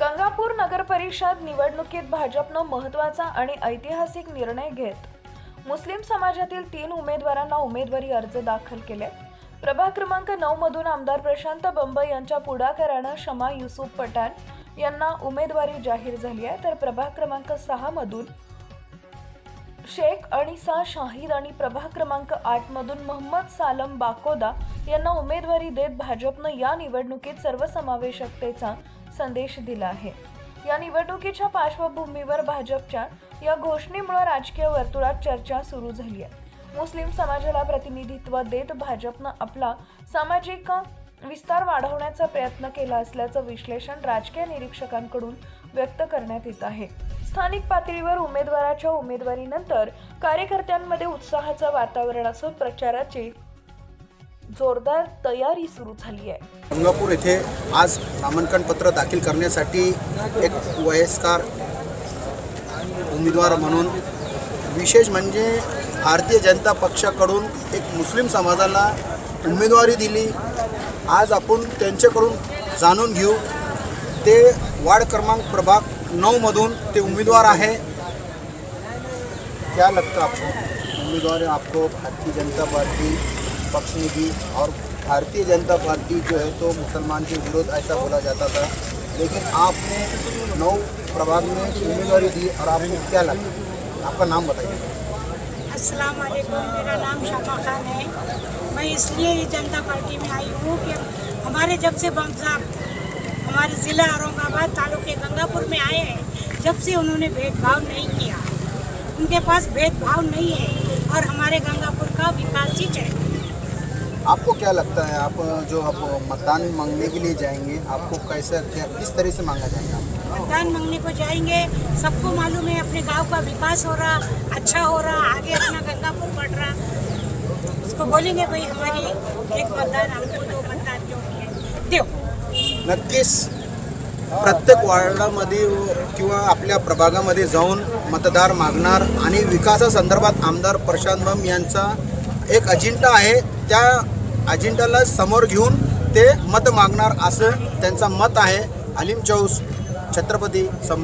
गंगापूर नगर परिषद निवडणुकीत भाजपनं महत्त्वाचा आणि ऐतिहासिक निर्णय घेत मुस्लिम समाजातील तीन उमेदवारांना उमेदवारी अर्ज दाखल केले. प्रभाग क्रमांक नऊ मधून आमदार प्रशांत बंब यांच्या पुढाकारानं शमा युसुफ पठाण यांना उमेदवारी जाहीर झाली आहे. तर प्रभाग क्रमांक सहा मधून शेख अनिसा शाहिद आणि प्रभाग क्रमांक आठ मधून मोहम्मद सालम बाकोदा यांना उमेदवारी देत भाजपनं या निवडणुकीत सर्वसमावेशकतेचा संदेश दिला आहे. या निवडणुकीच्या पार्श्वभूमीवर भाजपच्या या घोषणेमुळे राजकीय वर्तुळात चर्चा सुरू झाली आहे. मुस्लिम समाजाला प्रतिनिधित्व देत भाजपनं आपला सामाजिक विस्तार वाढवण्याचा प्रयत्न केला असल्याचं विश्लेषण राजकीय निरीक्षकांकडून व्यक्त करण्यात येत आहे. स्थानिक पातळीवर उमेदवाराच्या उमेदवारीनंतर कार्यकर्त्यांमध्ये उत्साहाचं वातावरण असून प्रचाराची जोरदार तयारी सुरू झाली आहे. गंगापूर येथे आज नामांकन पत्र दाखल करण्यासाठी एक वयस्कर उमेदवार म्हणून विशेष म्हणजे भारतीय जनता पक्षाकडून एक मुस्लिम समाजाला उमेदवारी दिली. आज आपण त्यांच्याकडून जाणून घेऊ. ते वार्ड क्रमांक प्रभाग नऊमधून ते उमेदवार आहे. क्या लगता आपको? उमेदवार आपको भारतीय जनता पार्टी पक्ष ने दी और भारतीय जनता पार्टी जो है तो मुसलमान के विरोध ऐसा बोला जाता था। लेकिन आपने नौ प्रभाग में उम्मीदवारी दी और आपको क्या लगा? आपका नाम बताइए। अस्सलाम वालेकुम मेरा नाम शामा खान है। मैं इसलिए जनता पार्टी में आई हूँ कि हमारे जब से बम साहब हमारे ज़िला औरंगाबाद तालुके गंगापुर में आए हैं, जब से उन्होंने भेदभाव नहीं किया। उनके पास भेदभाव नहीं है और हमारे गंगापुर का विकास ही चाहिए आपको क्या लगता है आप जो आप मतदान मांगने के लिए जाएँगे आपको कैसे क्या किस तरह से मांगा जाएगा? मतदान मांगने को जाएँगे सबको मालूम है अपने गाँव का विकास हो रहा अच्छा हो रहा आगे अपना गंगापुर बढ़ रहा। उसको बोलेंगे भाई हमारी एक मतदान हमको दो मतदान जो भी है। दो नक्कीच प्रत्येक वार्डामध्ये किंवा आपल्या प्रभागामध्ये जाऊन मतदार मागणार आणि विकासासंदर्भात आमदार प्रशांत बम यांचा एक अजिंठा आहे त्या अजिंठाला समोर घेऊन ते मत मागणार असं त्यांचा मत आहे. अलीम चौस छत्रपती सम